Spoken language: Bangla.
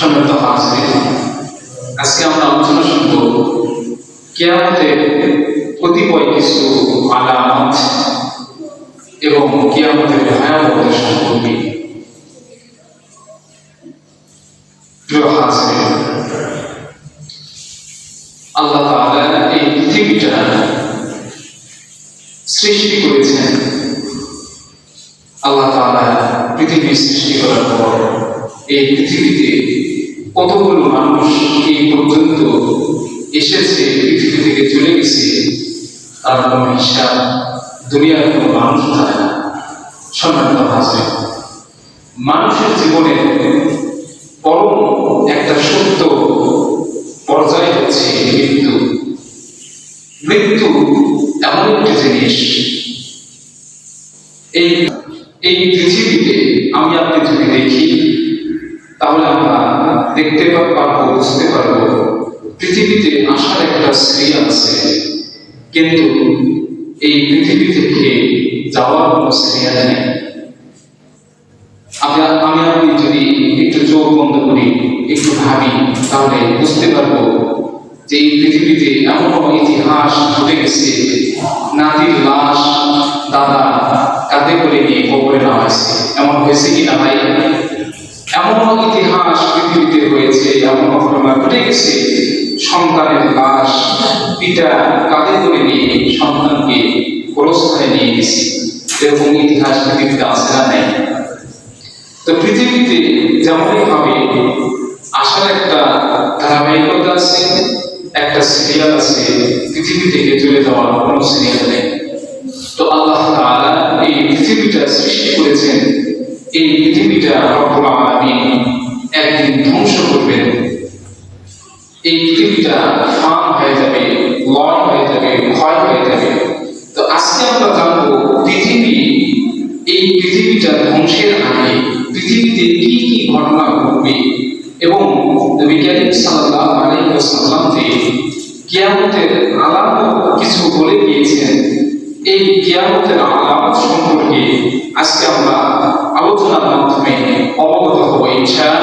সম্মানিত হাজির আজকে আমরা আলোচনা শুনব কেয়ামতের কতিপয় কিছু আলামত এবং কেয়ামতের ভয়াবহতা সম্পর্কে আল্লাহ তাআলা এই পৃথিবীটা সৃষ্টি করেছেন। আল্লাহ তাআলা পৃথিবী সৃষ্টি করার পর এই পৃথিবীতে কতগুলো মানুষ এই পর্যন্ত এসেছে, পৃথিবী থেকে চলে গেছে? তার কোনো হিসাব দুনিয়ার কোনো মানুষ জানে না। সম্মানিত হাজরে মানুষের জীবনে পরম একটা সত্য পর্যায় হচ্ছে মৃত্যু। মৃত্যু এমন একটি জিনিস। এই এই পৃথিবীতে আমি আপনি যদি দেখি, তাহলে আমরা দেখতে পারব বুঝতে পারব। পৃথিবীতে আসার একটা শ্রী আছে, কিন্তু এই পৃথিবী থেকে যাওয়ার কোনো শ্রী নেই। আমি আমি আপনি যদি একটু চোখ বন্ধ করি, একটু ভাবি, তাহলে বুঝতে পারব যে এই পৃথিবীতে এমন ইতিহাস ঘটে গেছে নাতির লাশ দাদা কাঁধে করে নিয়ে কবরে নামাইছে এমন হয়েছে কি না ভাই? এমন ইতিহাস পৃথিবীতে হয়েছে এমন ঘটনা ঘটে গেছে, সন্তানের লাশ পিতা কাঁধে করে নিয়ে সন্তানকে গোরস্থানে নিয়ে গেছে। এরকম ইতিহাস পৃথিবীতে আছে না নেই? তো পৃথিবীতে যেমনই ভাবে আসার একটা ধারাবাহিকতা আছে, একটা সিরিয়াল আছে, পৃথিবী থেকে চলে যাওয়ার কোনো সিরিয়াল নেই। তো আল্লাহ তাআলা এই পৃথিবীটা সৃষ্টি করেছেন, এই পৃথিবীটা রব্বুল আলামিন আজকে আমরা জানব পৃথিবী, এই পৃথিবীটা ধ্বংসের আগে পৃথিবীতে কি কি ঘটনা ঘটবে এবং নবী করিম সাল্লাল্লাহু আলাইহি ওয়াসাল্লাম কিয়ামতের আলামত কিছু বলে গিয়েছেন এই কিয়ামতের আলামত সম্পর্কে আজকে আমরা আলোচনার মাধ্যমে অবগত হব ইনশাআল্লাহ।